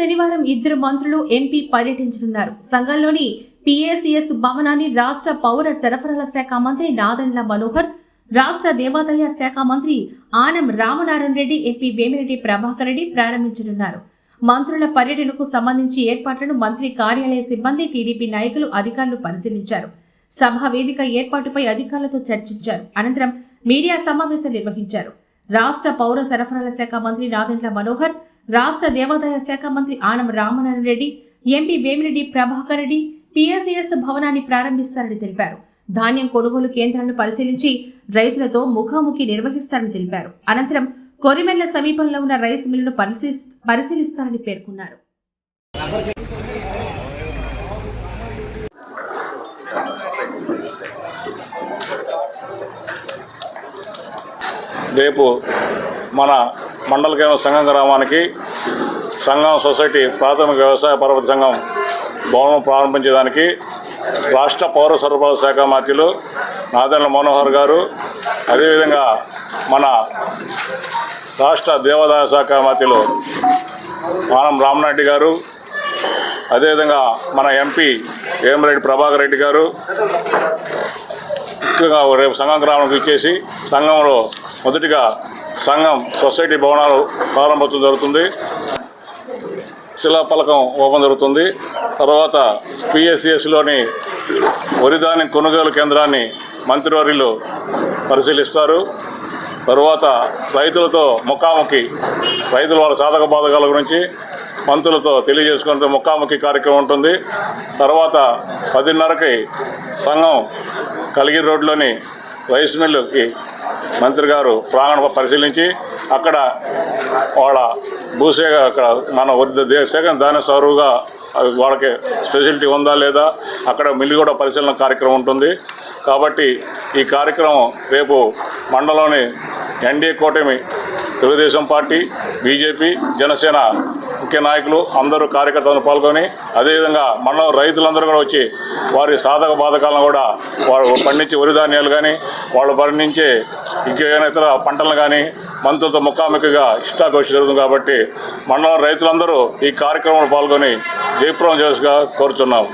శనివారం ఇద్దరు మంత్రులు ఎంపీ పర్యటించనున్నారు. సంఘంలోని పిఏసిఎస్ భవనాన్ని రాష్ట్ర పౌర సరఫరాల శాఖ మంత్రి నాదండ్ల మనోహర్ రాష్ట్ర దేవాదాయ శాఖ మంత్రి ఆనం రామనారాయణ రెడ్డి ఎంపీ వేమిరెడ్డి ప్రభాకర్ రెడ్డి ప్రారంభించనున్నారు. మంత్రుల పర్యటనకు సంబంధించి ఏర్పాట్లను మంత్రి కార్యాలయ సిబ్బంది టీడీపీ నాయకులు అధికారులు పరిశీలించారు. సభ వేదిక ఏర్పాటుపై అధికారులతో చర్చించారు. అనంతరం మీడియా సమావేశం నిర్వహించారు. రాష్ట్ర పౌర సరఫరాల శాఖ మంత్రి నాదెండ్ల మనోహర్ రాష్ట్ర దేవాదాయ శాఖ మంత్రి ఆనం రామనారాయణ రెడ్డి ఎంపీ వేమిరెడ్డి ప్రభాకర్ రెడ్డి పిఎస్సిఎస్ భవనాన్ని ప్రారంభిస్తారని తెలిపారు. ధాన్యం కొనుగోలు కేంద్రాలను పరిశీలించి రైతులతో ముఖాముఖి నిర్వహిస్తారని తెలిపారు. అనంతరం కొరిమెల్ల సమీపంలో ఉన్న రైస్ మిల్లును పరిశీలిస్తారని పేర్కొన్నారు. రేపు మన మండల కేంద్ర సంఘం గ్రామానికి సంఘం సొసైటీ ప్రాథమిక వ్యవసాయ పర్వత సంఘం భవనం ప్రారంభించడానికి రాష్ట్ర పౌర సరఫరాల శాఖ మాత్రులు నాదెండ్ల మనోహర్ గారు అదేవిధంగా మన రాష్ట్ర దేవాదాయ శాఖ మంత్రులు మానం రామనాయుడు గారు అదేవిధంగా మన ఎంపీ వేమిరెడ్డి ప్రభాకర్ రెడ్డి గారు ముఖ్యంగా రేపు సంఘం గ్రామానికి ఇచ్చేసి సంఘంలో మొదటిగా సంఘం సొసైటీ భవనాలు ప్రారంభోత్సవం జరుగుతుంది. శిలాపలకం ఓపెన్ జరుగుతుంది. తర్వాత పిఎస్సిఎస్లోని వరిధాన్యం కొనుగోలు కేంద్రాన్ని మంత్రివర్యులు పరిశీలిస్తారు. తరువాత రైతులతో ముఖాముఖి రైతుల వాళ్ళ సాధక బాధకాల గురించి మంత్రులతో తెలియజేసుకునే ముఖాముఖి కార్యక్రమం ఉంటుంది. తర్వాత పదిన్నరకి సంఘం కలిగిరి రోడ్లోని రైస్ మిల్లుకి మంత్రి గారు ప్రాంగణ పరిశీలించి అక్కడ వాళ్ళ భూసేక అక్కడ మన వద్ద దేశం దాని సరువుగా వాళ్ళకి స్పెషాలిటీ ఉందా లేదా? అక్కడ మిల్లి కూడా పరిశీలన కార్యక్రమం ఉంటుంది. కాబట్టి ఈ కార్యక్రమం రేపు మండలంలోని ఎన్డీఏ కూటమి తెలుగుదేశం పార్టీ బీజేపీ జనసేన ముఖ్య నాయకులు అందరూ కార్యకర్తలను పాల్గొని అదేవిధంగా మండలం రైతులందరూ కూడా వచ్చి వారి సాధక బాధకాలను కూడా వారు పండించే వరి ధాన్యాలు కానీ వాళ్ళు పండించే ఇంకేమైనా ఇతర పంటలను కానీ మంత్రులతో ముఖాముఖిగా ఇష్టాగోష్ఠి జరుగుతుంది కాబట్టి మండలం రైతులందరూ ఈ కార్యక్రమంలో పాల్గొని జయప్రదం చేసుగా కోరుతున్నాం.